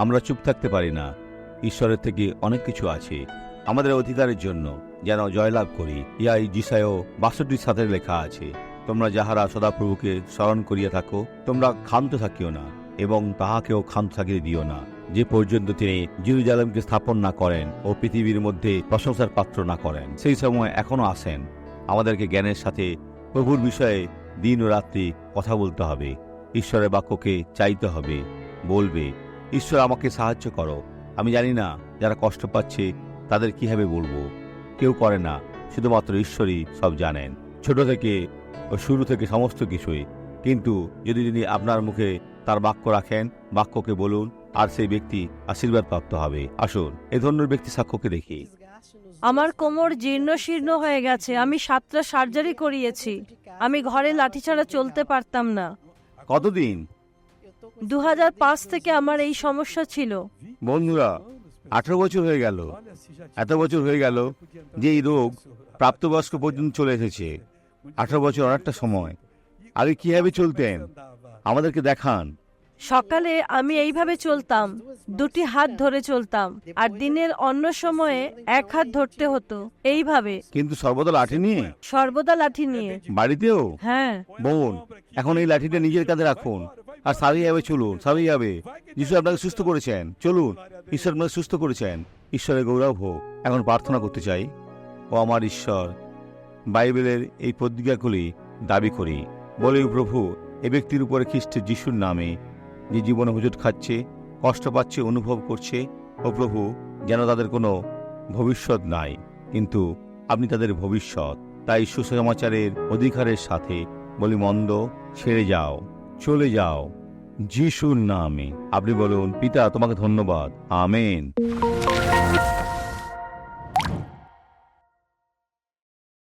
আমরা চুপ থাকতে পারি না। ঈশ্বরের থেকে অনেক কিছু আছে। আমাদের অধিকারের জন্য যেন জয়লাভ করি ইহাই জিসায়ও বাষট্টি সাথে লেখা আছে। তোমরা যাহারা সদাপ্রভুকে স্মরণ করিয়া থাকো, তোমরা ক্ষান্ত থাকিও না এবং তাহাকেও ক্ষান্ত থাকিতে দিও না। যে পর্যন্ত তিনি জিরুজালেমকে স্থাপন না করেন ও পৃথিবীর মধ্যে প্রশংসার পাত্র না করেন, সেই সময় এখনও আসেন আমাদেরকে জ্ঞানের সাথে প্রভুর বিষয়ে দিন ও রাত্রি কথা বলতে হবে। ঈশ্বরের বাক্যকে চাইতে হবে, বলবে ঈশ্বর আমাকে সাহায্য করো। আমি জানি না যারা কষ্ট পাচ্ছে তাদের কীভাবে বলব। কেউ করে না শুধুমাত্র ঈশ্বরই সব জানেন। ছোট থেকে ও শুরু থেকে সমস্ত কিছুই। কিন্তু যদি তিনি আপনার মুখে তার বাক্য রাখেন বাক্যকে বলুন আর সেই ব্যক্তি আশীর্বাদ প্রাপ্ত হবে। আসুন এ ধরনের ব্যক্তি সাক্ষ্যকে দেখি। আমার কোমর জীর্ণ শীর্ণ হয়ে গেছে। আমি সাতটা সার্জারি করিয়েছি। আমি ঘরে লাঠি ছাড়া চলতে পারতাম না। কতদিন? দু হাজার পাঁচ থেকে আমার এই সমস্যা ছিল। বন্ধুরা আঠারো বছর হয়ে গেল। এত বছর হয়ে গেল যে এই রোগ প্রাপ্তবয়স্ক পর্যন্ত চলে এসেছে। আঠারো বছর অনেকটা সময়। আগে কীভাবে চলতেন? আমাদেরকে দেখান। সকালে আমি এইভাবে চলতাম দুটি হাত ধরে চলতাম আর দিনের অন্য সময়ে এক হাত ধরতে হতো এইভাবে। কিন্তু সর্বদা লাঠি নিয়ে? সর্বদা লাঠি নিয়ে। বাড়িতেও? হ্যাঁ। বোন এখন এই লাঠিটা নিজের কাছে রাখুন। আর সারিয়াবে চলুন সারিয়াবে যিশু আপনাকে সুস্থ করেছেন। চলুন, ঈশ্বর আপনাকে সুস্থ করেছেন। ঈশ্বরের গৌরব হোক। এখন প্রার্থনা করতে চাই। ও আমার ঈশ্বর, বাইবেলের এই প্রতিজ্ঞাগুলি দাবি করি। বলি প্রভু, এ ব্যক্তির উপরে খ্রিস্টের যিশুর নামে যে জীবনে হুজুট খাচ্ছে, কষ্ট পাচ্ছে, অনুভব করছে, ও প্রভু, যেন তাদের কোনো ভবিষ্যৎ নাই। কিন্তু আপনি তাদের ভবিষ্যৎ। তাই সুসমাচারের অধিকারের সাথে বলি মন্দ, ছেড়ে যাও। চলে যাও যিশুর নামে। আপনি বলুন পিতা তোমাকে ধন্যবাদ। আমেন।